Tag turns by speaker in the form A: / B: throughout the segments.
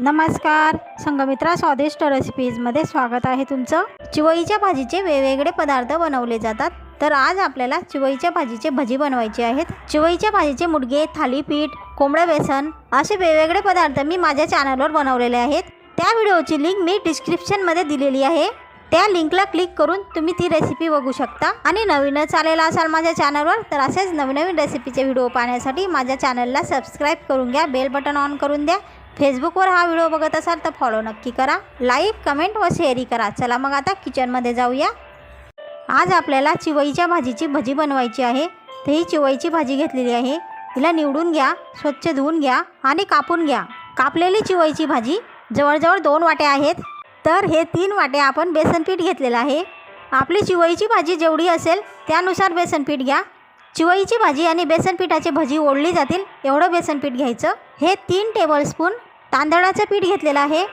A: नमस्कार. संगमित्रा स्वादिष्ट रेसिपीजमध्ये स्वागत आहे तुमचं. चिवईच्या भाजीचे वेगवेगळे पदार्थ बनवले जातात. तर आज आपल्याला चिवईच्या भाजीचे भजी बनवायचे आहेत. चिवईच्या भाजीचे मुडगे थालीपीठ कोंबडं बेसन असे वेगवेगळे पदार्थ मी माझ्या चॅनलवर बनवलेले आहेत. त्या व्हिडिओची लिंक मी डिस्क्रिप्शनमध्ये दिलेली आहे. त्या लिंकला क्लिक करून तुम्ही ती रेसिपी बघू शकता. आणि नवीनच आलेला असाल माझ्या चॅनलवर तर असेच नवीन नवीन रेसिपीचे व्हिडिओ पाहण्यासाठी माझ्या चॅनलला सबस्क्राईब करून घ्या बेल बटन ऑन करून द्या. फेसबुकवर हा व्हिडिओ बघत असाल तर फॉलो नक्की करा. लाईक कमेंट व शेअरही करा. चला मग आता किचनमध्ये जाऊया. आज आपल्याला चिवईच्या भाजीची भजी बनवायची आहे. तर ही चिवईची भाजी घेतलेली आहे. हिला निवडून घ्या स्वच्छ धुवून घ्या आणि कापून घ्या. कापलेली चिवईची भाजी जवळजवळ दोन वाट्या आहेत. तर हे तीन वाटे आपण बेसनपीठ घेतलेलं आहे. आपली चिवईची भाजी जेवढी असेल त्यानुसार बेसनपीठ घ्या. चिवईची भाजी आणि बेसनपीठाची भजी ओढली जातील. एवढं बेसनपीठ घ्यायचं. हे तीन टेबलस्पून तांदळाचं पीठ घेतलेलं आहे.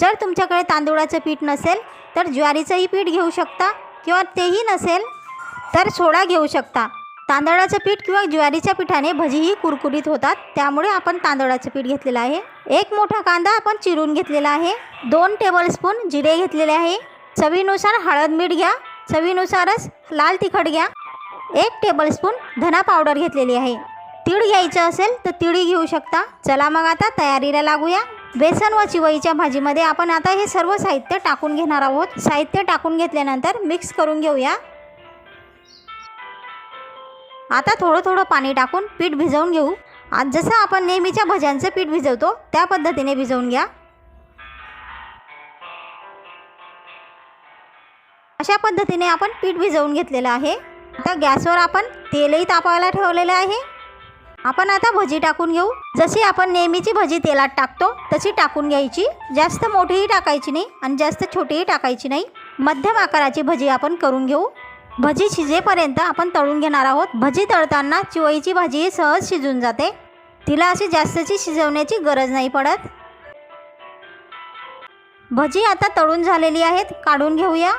A: जर तुमच्याकडे तांदूळाचं पीठ नसेल तर ज्वारीचंही पीठ घेऊ शकता किंवा तेही नसेल तर सोडा घेऊ शकता. तांदळाचं पीठ किंवा ज्वारीच्या पिठाने भजीही कुरकुरीत होतात त्यामुळे आपण तांदळाचं पीठ घेतलेलं आहे. एक मोठा कांदा आपण चिरून घेतलेला आहे. दोन टेबलस्पून जिरे घेतलेले आहे. चवीनुसार हळद मीठ घ्या. चवीनुसारच लाल तिखट घ्या. एक टेबलस्पून धना पावडर घेतलेली आहे. तीळ घ्यायचं असेल तर तिळी घेऊ शकता. चला मग आता तयारीला लागूया. बेसन व चिवईच्या भाजीमध्ये आपण आता हे सर्व साहित्य टाकून घेणार आहोत. साहित्य टाकून घेतल्यानंतर मिक्स करून घेऊया. आता थोडं थोडं पाणी टाकून पीठ भिजवून घेऊ. आज जसं आपण नेहमीच्या भज्यांचं पीठ भिजवतो त्या पद्धतीने भिजवून घ्या. अशा पद्धतीने आपण पीठ भिजवून घेतलेलं आहे. आता गॅसवर आपण तेलही तापायला ठेवलेलं आहे. आपण आता भजी टाकून घेऊ. जशी आपण नेहमीची भजी तेलात टाकतो तशी टाकून घ्यायची. जास्त मोठीही टाकायची नाही आणि जास्त छोटीही टाकायची नाही. मध्यम आकाराची भजी आपण करून घेऊ. भजी शिजेपर्यंत आपण तळून घेणार आहोत. भजी तळताना चिवईची भाजी सहज शिजून जाते. तिला अशी जास्तची शिजवण्याची गरज नाही पडत. भजी आता तळून झालेली आहेत. काढून घेऊया.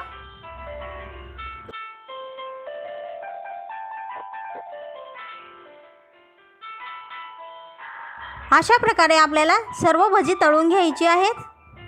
A: अशा प्रकारे आपल्याला सर्व भजी तळून घ्यायची आहेत.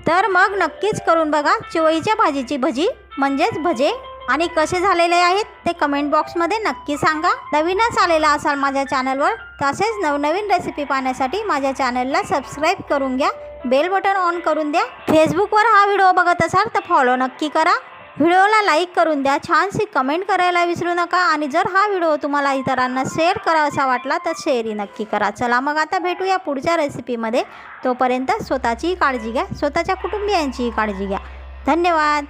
A: तर मग नक्कीच करून बघा चिवईच्या भाजीची भजी म्हणजेच भजे. आणि कसे झालेले आहेत ते कमेंट बॉक्समध्ये नक्की सांगा. नवीनच आलेला असाल माझ्या चॅनलवर तसेच नवनवीन रेसिपी पाहण्यासाठी माझ्या चॅनलला सबस्क्राईब करून घ्या. बेल बटन ऑन करून द्या. फेसबुकवर हा व्हिडिओ बघत असाल तर फॉलो नक्की करा. व्हिडिओला लाईक करून द्या छानशी कमेंट करायला विसरू नका आणि जर हा व्हिडिओ तुम्हाला इतरांना शेअर करावासा वाटला तर शेअरही नक्की करा. चला मग आता भेटूया पुढच्या रेसिपीमध्ये. तोपर्यंत स्वतःचीही काळजी घ्या स्वतःच्या कुटुंबियांचीही काळजी घ्या. धन्यवाद.